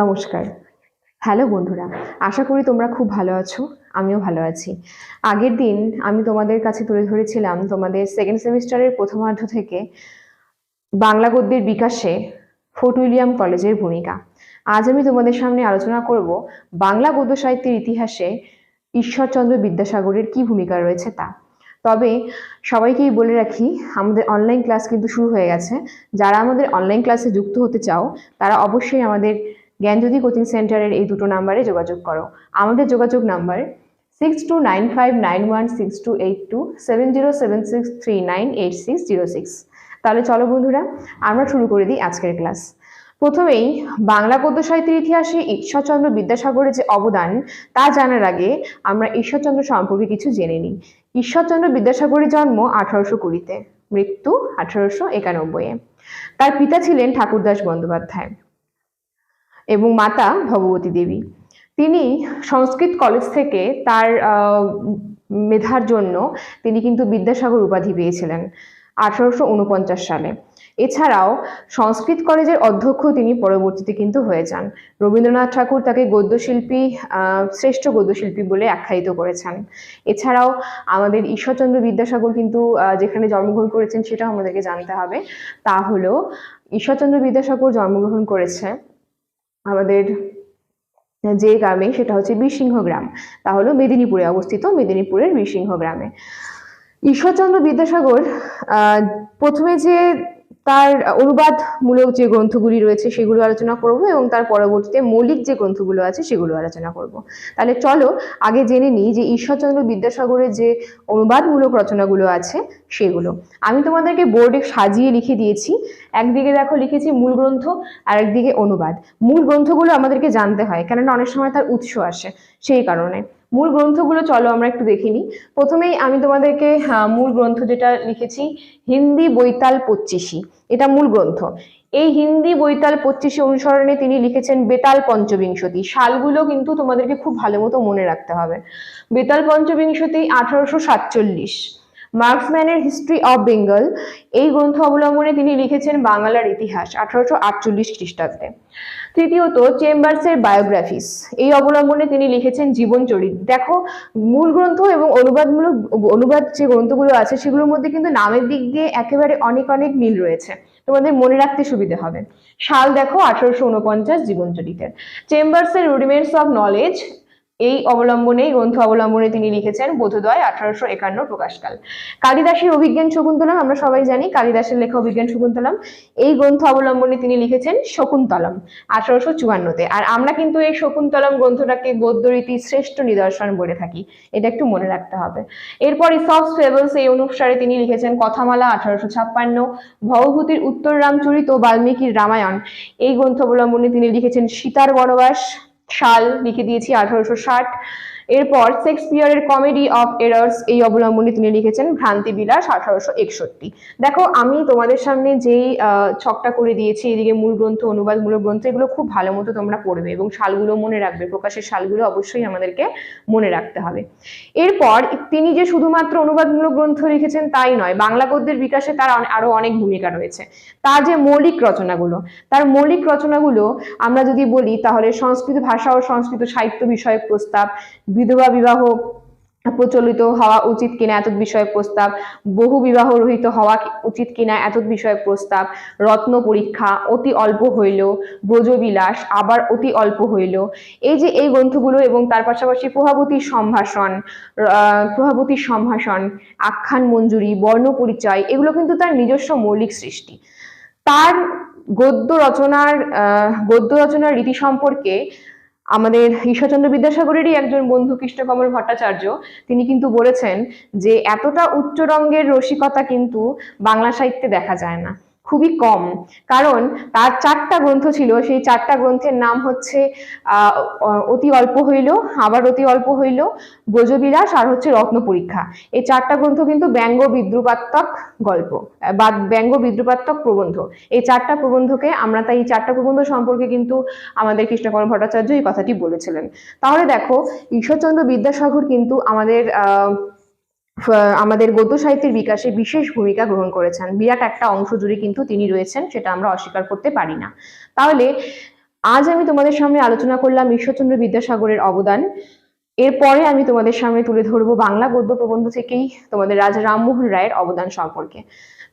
নমস্কার। হ্যালো বন্ধুরা, আশা করি তোমরা খুব ভালো আছো, আমিও ভালো আছি। আগের দিন আমি তোমাদের কাছে তুলে ধরেছিলাম তোমাদের সেকেন্ড সেমিস্টারের প্রথমার্ধ থেকে বাংলা গদ্যের বিকাশে ফোর্ট উইলিয়াম কলেজের ভূমিকা। আজ আমি তোমাদের সামনে আলোচনা করব বাংলা গদ্য সাহিত্যের ইতিহাসে ঈশ্বরচন্দ্র বিদ্যাসাগরের কি ভূমিকা রয়েছে তা। তবে সবাইকেই বলে রাখি, আমাদের অনলাইন ক্লাস কিন্তু শুরু হয়ে গেছে। যারা আমাদের অনলাইন ক্লাসে যুক্ত হতে চাও, তারা অবশ্যই আমাদের জ্ঞানজ্যোতি কোচিং সেন্টারের এই দুটো নাম্বারে যোগাযোগ করো। আমাদের যোগাযোগ number six two nine five nine one six two eight two seven zero seven six three nine eight six zero six তাহলে চলো বন্ধুরা, আমরা শুরু করে দিই আজকের ক্লাস। প্রথমেই, বাংলা পদ্য সাহিত্যের ইতিহাসে ঈশ্বরচন্দ্র বিদ্যাসাগরের যে অবদান, তা জানার আগে আমরা ঈশ্বরচন্দ্র সম্পর্কে কিছু জেনে নিই। ঈশ্বরচন্দ্র বিদ্যাসাগরের জন্ম আঠারোশো কুড়িতে, মৃত্যু আঠারোশো একানব্বইয়ে। তার পিতা ছিলেন ঠাকুরদাস বন্দ্যোপাধ্যায়। এবং মাতা ভগবতী দেবী। তিনি সংস্কৃত কলেজ থেকে তার মেধার জন্য তিনি কিন্তু বিদ্যাসাগর উপাধি পেয়েছিলেন আঠারোশো উনপঞ্চাশ সালে। এছাড়াও সংস্কৃত কলেজের অধ্যক্ষ তিনি পরবর্তীতে কিন্তু হয়ে যান। রবীন্দ্রনাথ ঠাকুর তাকে গদ্যশিল্পী শ্রেষ্ঠ গদ্যশিল্পী বলে আখ্যায়িত করেছেন। এছাড়াও আমাদের ঈশ্বরচন্দ্র বিদ্যাসাগর কিন্তু যেখানে জন্মগ্রহণ করেছেন সেটাও আমাদেরকে জানতে হবে। তা হলো ঈশ্বরচন্দ্র বিদ্যাসাগর জন্মগ্রহণ করেছে আমাদের যে গ্রামে সেটা হচ্ছে বীরসিংহ গ্রাম। তা হলো মেদিনীপুরে অবস্থিত মেদিনীপুরের বীরসিংহ গ্রামে। ঈশ্বরচন্দ্র বিদ্যাসাগর প্রথমে যে তার অনুবাদমূলক যে গ্রন্থগুলি রয়েছে সেগুলো আলোচনা করব এবং তার পরবর্তীতে মৌলিক যে গ্রন্থগুলো আছে সেগুলো আলোচনা করব। তাহলে চলো আগে জেনে নিই যে ঈশ্বরচন্দ্র বিদ্যাসাগরের যে অনুবাদমূলক রচনাগুলো আছে সেগুলো। আমি তোমাদেরকে বোর্ডে সাজিয়ে লিখে দিয়েছি। একদিকে দেখো লিখেছি মূল গ্রন্থ আর একদিকে অনুবাদ। মূল গ্রন্থগুলো আমাদেরকে জানতে হয়, কেননা অনেক সময় তার উৎস আসে সেই কারণে। মূল গ্রন্থগুলো চলো আমরা একটু দেখিনি প্রথমেই আমি তোমাদেরকে আহ, মূল গ্রন্থ যেটা লিখেছি হিন্দি বৈতাল পঁচিশি। এটা মূল গ্রন্থ। এই হিন্দি বৈতাল পঁচিশি অনুসরণে তিনি লিখেছেন বেতাল পঞ্চবিংশতি। সালগুলো কিন্তু তোমাদেরকে খুব ভালো মতো মনে রাখতে হবে। বেতাল পঞ্চবিংশতি আঠারোশো সাতচল্লিশ। মার্কসম্যানের হিস্ট্রি অফ বেঙ্গল, এই গ্রন্থ অবলম্বনে তিনি লিখেছেন বাংলার ইতিহাস আঠারোশো আটচল্লিশ খ্রিস্টাব্দে। তৃতীয়ত, চেম্বার্সের বায়োগ্রাফিস, এই অবলম্বনে তিনি লিখেছেন জীবন চরিত দেখো, মূল গ্রন্থ এবং অনুবাদমূলক, অনুবাদ যে গ্রন্থগুলো আছে, সেগুলোর মধ্যে কিন্তু নামের দিক দিয়ে একেবারে অনেক অনেক মিল রয়েছে। তোমাদের মনে রাখতে সুবিধা হবে। সাল দেখো, আঠারোশো উনপঞ্চাশ জীবন চরিতের চেম্বার্সের রুডিমেন্টস অফ নলেজ এই অবলম্বনে গ্রন্থ অবলম্বনে তিনি লিখেছেন বোধোদয় আঠারোশো একান্ন প্রকাশকাল। কালিদাসের অভিজ্ঞান শকুন্তলম, আমরা সবাই জানি কালিদাসের লেখা অভিজ্ঞান শকুন্তলম। এই গ্রন্থ অবলম্বনে তিনি লিখেছেন শকুন্তলম, আঠারোশো চুয়ান্নতে। আর আমরা কিন্তু এই শকুন্তলম গ্রন্থটাকে গদ্যরীতি শ্রেষ্ঠ নিদর্শন বলে থাকি, এটা একটু মনে রাখতে হবে। এরপর ইসফ ফেবলস এই অনুসারে তিনি লিখেছেন কথামালা আঠারোশো ছাপ্পান্ন, ভবভূতির উত্তর রামচরিত ও বাল্মীকির রামায়ণ। এই গ্রন্থ অবলম্বনে তিনি লিখেছেন সীতার বনবাস সাল লিখে দিয়েছি আঠারোশো ষাট। এরপর শেক্সপিয়ারের কমেডি অফ এরার্স এই অবলম্বনে তিনি লিখেছেন ভ্রান্তি বিলাস আঠারোশো একষট্টি। দেখো, আমি তোমাদের সামনে যেই ছকটা করে দিয়েছি, এদিকে মূল গ্রন্থ অনুবাদ অনুবাদমূলক গ্রন্থ, এগুলো খুব ভালো মতো তোমরা পড়বে এবং সালগুলো মনে রাখবে, প্রকাশের সালগুলো অবশ্যই আমাদেরকে মনে রাখতে হবে। এরপর তিনি যে শুধুমাত্র অনুবাদমূলক গ্রন্থ লিখেছেন তাই নয়, বাংলা গদ্যের বিকাশে তার আরও অনেক ভূমিকা রয়েছে। তার যে মৌলিক রচনাগুলো, তার মৌলিক রচনাগুলো আমরা যদি বলি, তাহলে সংস্কৃত ভাষা ও সংস্কৃত সাহিত্য বিষয়ক প্রস্তাব বিধবা বিবাহ প্রচলিত হওয়া উচিত কিনা এত বিষয়ক প্রস্তাব, বহু বিবাহ রহিত হওয়া উচিত কিনা এত বিষয়ক প্রস্তাব, রত্ন পরীক্ষা অতি অল্প হইল, ব্রজবিলাস আবার অতি অল্প হইল। এই যে এই গ্রন্থগুলো এবং তার পাশাপাশি প্রভাবতীর সম্ভাষণ প্রভাবতীর সম্ভাষণ, আখ্যান মঞ্জুরি, বর্ণ পরিচয়, এগুলো কিন্তু তার নিজস্ব মৌলিক সৃষ্টি। তার গদ্য রচনার গদ্য রচনার রীতি সম্পর্কে আমাদের ঈশ্বরচন্দ্র বিদ্যাসাগরেরই একজন বন্ধু কৃষ্ণকমল ভট্টাচার্য, তিনি কিন্তু বলেছেন যে, এতটা উচ্চ রঙ্গের রসিকতা কিন্তু বাংলা সাহিত্যে দেখা যায় না। খুবই কম। কারণ তার চারটা গ্রন্থ ছিল, সেই চারটা গ্রন্থের নাম হচ্ছে অতি অল্প হইল, আবার অতি অল্প হইল, ব্রজবিলাস আর হচ্ছে রত্ন পরীক্ষা এই চারটা গ্রন্থ কিন্তু ব্যঙ্গ বিদ্রুপাত্মক গল্প, বা ব্যঙ্গ বিদ্রুপাত্মক প্রবন্ধ। এই চারটা প্রবন্ধকে আমরা তাই, এই চারটা প্রবন্ধ সম্পর্কে কিন্তু আমাদের কৃষ্ণকমল ভট্টাচার্য এই কথাটি বলেছিলেন। তাহলে দেখো, ঈশ্বরচন্দ্র বিদ্যাসাগর কিন্তু আমাদের আমাদের গদ্য সাহিত্যের বিকাশে বিশেষ ভূমিকা গ্রহণ করেছেন। বিরাট একটা অংশ জুড়ে কিন্তু তিনি রয়েছেন, সেটা আমরা অস্বীকার করতে পারি না। তাহলে, আজ আমি তোমাদের সামনে আলোচনা করলাম ঈশ্বরচন্দ্র বিদ্যাসাগরের অবদান। এরপরে আমি তোমাদের সামনে তুলে ধরবো বাংলা গদ্য প্রবন্ধ থেকেই তোমাদের রাজা রামমোহন রায়ের অবদান সম্পর্কে।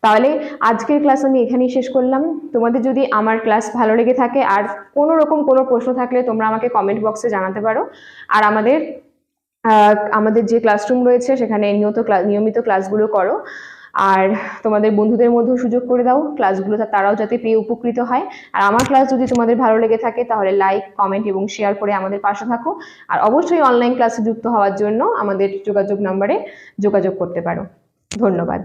তাহলে, আজকের ক্লাস আমি এখানেই শেষ করলাম। তোমাদের যদি আমার ক্লাস ভালো লেগে থাকে আর কোনো রকম কোনো প্রশ্ন থাকলে তোমরা আমাকে কমেন্ট বক্সে জানাতে পারো। আর আমাদের আমাদের যে ক্লাসরুম রয়েছে, সেখানে নিয়মিত নিয়মিত ক্লাসগুলো করো। আর তোমাদের বন্ধুদের মধ্যেও সুযোগ করে দাও ক্লাসগুলো তারাও যাতে পেয়ে উপকৃত হয়। আর আমার ক্লাস যদি তোমাদের ভালো লেগে থাকে, তাহলে লাইক কমেন্ট এবং শেয়ার করে আমাদের পাশে থাকো। আর অবশ্যই অনলাইন ক্লাসে যুক্ত হওয়ার জন্য আমাদের যোগাযোগ নাম্বারে যোগাযোগ করতে পারো। ধন্যবাদ।